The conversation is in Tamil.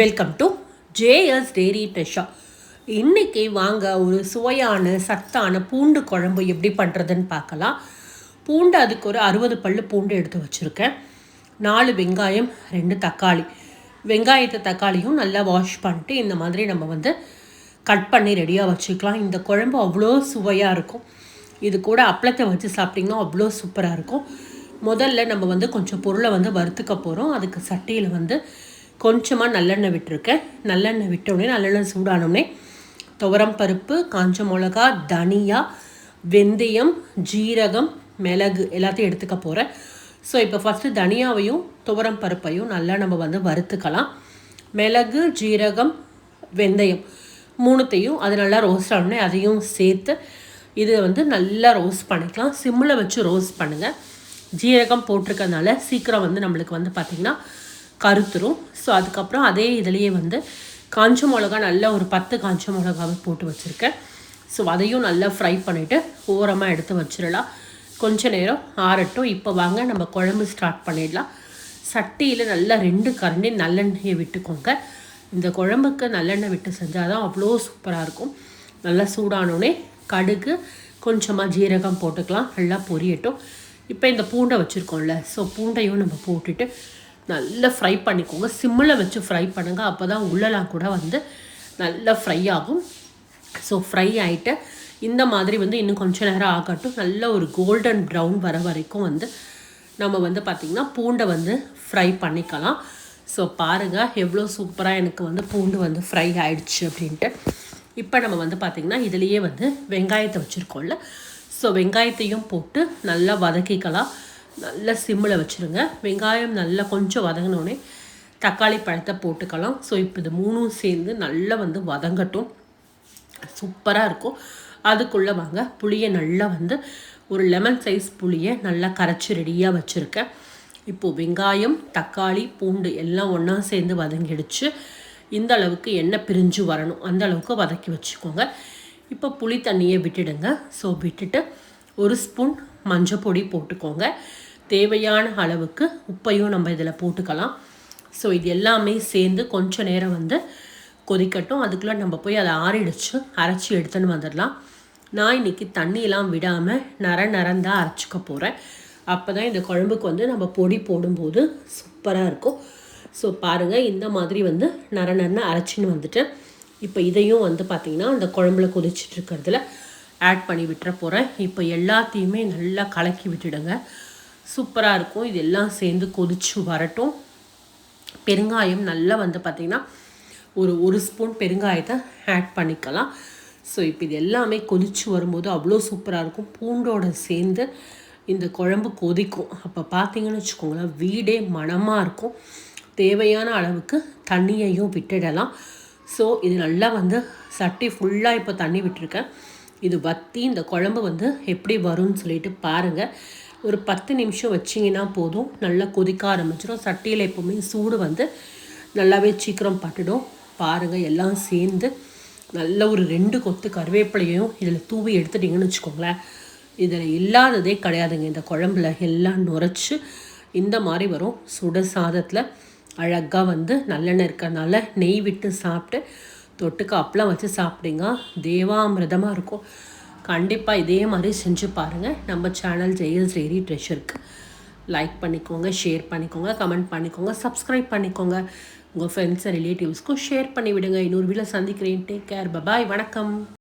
Welcome to JS dairy treasure இன்றைக்கி வாங்க ஒரு சுவையான சத்தான பூண்டு குழம்பு எப்படி பண்ணுறதுன்னு பார்க்கலாம். பூண்டு அதுக்கு ஒரு அறுபது பல் பூண்டு எடுத்து வச்சுருக்கேன். நாலு வெங்காயம் ரெண்டு தக்காளி. வெங்காயத்தை தக்காளியும் நல்லா வாஷ் பண்ணிட்டு இந்த மாதிரி நம்ம வந்து கட் பண்ணி ரெடியாக வச்சுக்கலாம். இந்த குழம்பு அவ்வளோ சுவையாக இருக்கும். இது கூட அப்பளத்தை வச்சு சாப்பிட்டிங்கன்னா அவ்வளோ சூப்பராக இருக்கும். முதல்ல நம்ம வந்து கொஞ்சம் பொருளை வந்து வறுத்துக்க போகிறோம் அதுக்கு சட்டியில் வந்து கொஞ்சமாக நல்லெண்ணெய் விட்டுருக்கேன். நல்லெண்ணெய் விட்டோடனே நல்லெண்ணெய் சூடானோடனே துவரம் பருப்பு காஞ்ச மிளகா தனியா வெந்தயம் ஜீரகம் மிளகு எல்லாத்தையும் எடுத்துக்க போகிறேன் ஸோ இப்போ ஃபஸ்ட்டு தனியாவையும் துவரம் பருப்பையும் நல்லா நம்ம வந்து வறுத்துக்கலாம். மிளகு ஜீரகம் வெந்தயம் மூணுத்தையும் அது நல்லா ரோஸ்ட் ஆனோடனே அதையும் சேர்த்து இதை வந்து நல்லா ரோஸ்ட் பண்ணிக்கலாம். சிம்மில் வச்சு ரோஸ்ட் பண்ணுங்கள் ஜீரகம் போட்டிருக்கறதுனால சீக்கிரம் வந்து நம்மளுக்கு வந்து பார்த்திங்கன்னா கருத்துரும். ஸோ அதுக்கப்புறம் அதே இதுலேயே வந்து காஞ்ச மிளகா நல்லா ஒரு பத்து காஞ்ச மிளகாவை போட்டு வச்சுருக்கேன். ஸோ அதையும் நல்லா ஃப்ரை பண்ணிவிட்டு ஓரமாக எடுத்து வச்சிடலாம். கொஞ்ச நேரம் ஆறட்டும். இப்போ வாங்க நம்ம குழம்பு ஸ்டார்ட் பண்ணிடலாம். சட்டியில் நல்லா ரெண்டு கரண்டி நல்லெண்ணெயை விட்டுக்கோங்க. இந்த குழம்புக்கு நல்லெண்ணெய் விட்டு செஞ்சால் தான் அவ்வளோ சூப்பராக இருக்கும். நல்லா சூடானோடனே கடுகு கொஞ்சமாக ஜீரகம் போட்டுக்கலாம். நல்லா பொரியட்டும். இப்போ இந்த பூண்டை வச்சுருக்கோம்ல ஸோ பூண்டையும் நம்ம போட்டுட்டு நல்லா ஃப்ரை பண்ணிக்கோங்க. சிம்மில் வச்சு ஃப்ரை பண்ணுங்கள் அப்போ தான் உள்ளலாம் கூட வந்து நல்லா ஃப்ரை ஆகும். ஸோ ஃப்ரை ஆகிட்டு இந்த மாதிரி வந்து இன்னும் கொஞ்சம் நேரம் ஆகட்டும். நல்ல ஒரு கோல்டன் ப்ரௌன் வர வரைக்கும் வந்து நம்ம வந்து பார்த்திங்கன்னா பூண்டை வந்து ஃப்ரை பண்ணிக்கலாம். ஸோ பாருங்கள் எவ்வளோ சூப்பராக எனக்கு வந்து பூண்டு வந்து ஃப்ரை ஆகிடுச்சு அப்படின்ட்டு. இப்போ நம்ம வந்து பார்த்திங்கன்னா இதுலேயே வந்து வெங்காயத்தை வச்சுருக்கோம்ல. ஸோ வெங்காயத்தையும் போட்டு நல்லா வதக்கிக்கலாம். நல்லா சிம்மில் வச்சுருங்க. வெங்காயம் நல்லா கொஞ்சம் வதங்கினோடனே தக்காளி பழத்தை போட்டுக்கலாம். ஸோ இப்போ இது மூணும் சேர்ந்து நல்லா வந்து வதங்கட்டும். சூப்பராக இருக்கும். அதுக்குள்ளே வாங்க புளியை நல்லா வந்து ஒரு லெமன் சைஸ் புளியை நல்லா கரைச்சி ரெடியாக வச்சுருக்கேன். இப்போது வெங்காயம் தக்காளி பூண்டு எல்லாம் ஒன்றா சேர்ந்து வதங்கிடுச்சு. இந்த அளவுக்கு எண்ணெய் பிரிஞ்சு வரணும். அந்த அளவுக்கு வதக்கி வச்சுக்கோங்க. இப்போ புளி தண்ணியை விட்டுடுங்க. ஸோ விட்டுட்டு ஒரு ஸ்பூன் மஞ்சள் பொடி போட்டுக்கோங்க. தேவையான அளவுக்கு உப்பையும் நம்ம இதில் போட்டுக்கலாம். ஸோ இது எல்லாமே சேர்ந்து கொஞ்சம் நேரம் வந்து கொதிக்கட்டும். அதுக்குள்ளே நம்ம போய் அதை ஆறிடுச்சு. அரைச்சி எடுத்துன்னு வந்துடலாம். நான் இன்றைக்கி தண்ணியெலாம் விடாமல் நர நரந்தான் அரைச்சிக்க போகிறேன் அப்போ தான் இந்த குழம்புக்கு வந்து நம்ம பொடி போடும்போது சூப்பராக இருக்கும். ஸோ பாருங்கள் இந்த மாதிரி வந்து நர நரன்னு அரைச்சின்னு வந்துட்டு இப்போ இதையும் வந்து பார்த்திங்கன்னா அந்த குழம்புல கொதிச்சிட்ருக்கிறதுல ஆட் பண்ணி விட்டுற போகிறேன் இப்போ எல்லாத்தையுமே நல்லா கலக்கி விட்டுடுங்க. சூப்பராக இருக்கும். இது எல்லாம் சேர்ந்து கொதிச்சு வரட்டும். பெருங்காயம் நல்லா வந்து பார்த்திங்கன்னா ஒரு ஒரு ஸ்பூன் பெருங்காயத்தை ஆட் பண்ணிக்கலாம். ஸோ இப்போ இது எல்லாமே கொதிச்சு வரும்போது அவ்வளோ சூப்பராக இருக்கும். பூண்டோட சேர்ந்து இந்த குழம்பு கொதிக்கும். அப்போ பார்த்தீங்கன்னு வச்சுக்கோங்களேன் வீடே மனமாக இருக்கும். தேவையான அளவுக்கு தண்ணியையும் விட்டுடலாம். ஸோ இது நல்லா வந்து சட்டி ஃபுல்லாக இப்போ தண்ணி விட்டுருக்கேன். இது வற்றி இந்த குழம்பு வந்து எப்படி வரும்னு சொல்லிட்டு பாருங்கள் ஒரு பத்து நிமிஷம் வச்சிங்கன்னா போதும். நல்லா கொதிக்க ஆரம்பிச்சிடும் சட்டியில் எப்போவுமே சூடு வந்து நல்லாவே சீக்கிரம் பட்டுடும். பாருங்கள் எல்லாம் சேர்ந்து நல்ல ஒரு ரெண்டு கொத்து கருவேப்பிலையும் இதில் தூவி எடுத்துட்டிங்கன்னு வச்சுக்கோங்களேன். இதில் இல்லாததே கிடையாதுங்க. இந்த குழம்புல எல்லாம் நுரைச்சி இந்த மாதிரி வரும். சுட சாதத்தில் அழகாக வந்து நல்லெண்ணெய் இருக்கிறதுனால நெய் விட்டு சாப்பிட்டு தொட்டுக்கு அப்பளம் வச்சு சாப்பிட்டீங்க தேவாமிரதமாக இருக்கும். கண்டிப்பாக இதே மாதிரி செஞ்சு பாருங்கள் நம்ம சேனல் ஜெயல் டெய்ரி ட்ரெஷருக்கு லைக் பண்ணிக்கோங்க ஷேர் பண்ணிக்கோங்க கமெண்ட் பண்ணிக்கோங்க சப்ஸ்கிரைப் பண்ணிக்கோங்க. உங்கள் ஃப்ரெண்ட்ஸ் ரிலேட்டிவ்ஸ்க்கும் ஷேர் பண்ணி விடுங்க இன்னொரு வீட்டில் சந்திக்கிறேன். டேக் கேர் பபாய் வணக்கம்.